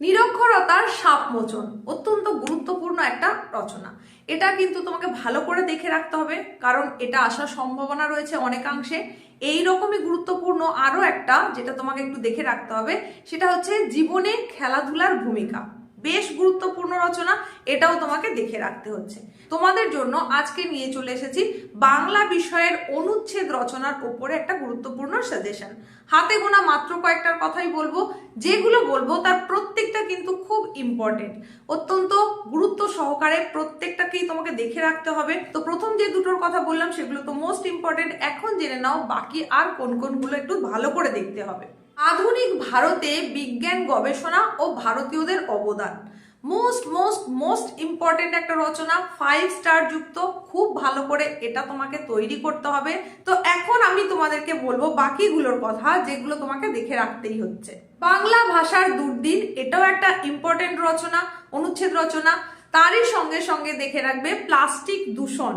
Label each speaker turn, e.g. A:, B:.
A: নিরক্ষরতার সাপ মোচন অত্যন্ত গুরুত্বপূর্ণ একটা রচনা। এটা কিন্তু তোমাকে ভালো করে দেখে রাখতে হবে, কারণ এটা আসার সম্ভাবনা রয়েছে অনেকাংশে। এই রকমই গুরুত্বপূর্ণ আরও একটা যেটা তোমাকে একটু দেখে রাখতে হবে, সেটা হচ্ছে জীবনে খেলাধুলার ভূমিকা। বেশ গুরুত্বপূর্ণ রচনা, এটাও তোমাকে দেখে রাখতে হচ্ছে। তোমাদের জন্য আজকে নিয়ে চলে এসেছি বাংলা বিষয়ের অনুচ্ছেদ রচনার উপরে একটা গুরুত্বপূর্ণ সাজেশন হাতে গোনা মাত্র কয়েকটার কথাই বলব, যেগুলো বলব তার প্রত্যেকটা কিন্তু খুব ইম্পর্টেন্ট অত্যন্ত গুরুত্ব সহকারে প্রত্যেকটাকেই তোমাকে দেখে রাখতে হবে। তো প্রথম যে দুটোর কথা বললাম, সেগুলো তো মোস্ট ইম্পর্টেন্ট এখন জেনে নাও বাকি আর কোন কোনগুলো একটু ভালো করে দেখতে হবে। আধুনিক ভারতে বিজ্ঞান, গবেষণা ও ভারতীয়দের অবদান। মোস্ট মোস্ট মোস্ট ইম্পর্টেন্ট একটা রচনা ফাইভ স্টার যুক্ত, খুব ভালো করে এটা তোমাকে তৈরি করতে হবে। তো এখন আমি তোমাদেরকে বলব বাকিগুলোর কথা, যেগুলো তোমাকে দেখে রাখতেই হচ্ছে। বাংলা ভাষার দুর্দিন, এটাও একটা ইম্পর্টেন্ট রচনা, অনুচ্ছেদ রচনা। তারই সঙ্গে সঙ্গে দেখে রাখবে প্লাস্টিক দূষণ।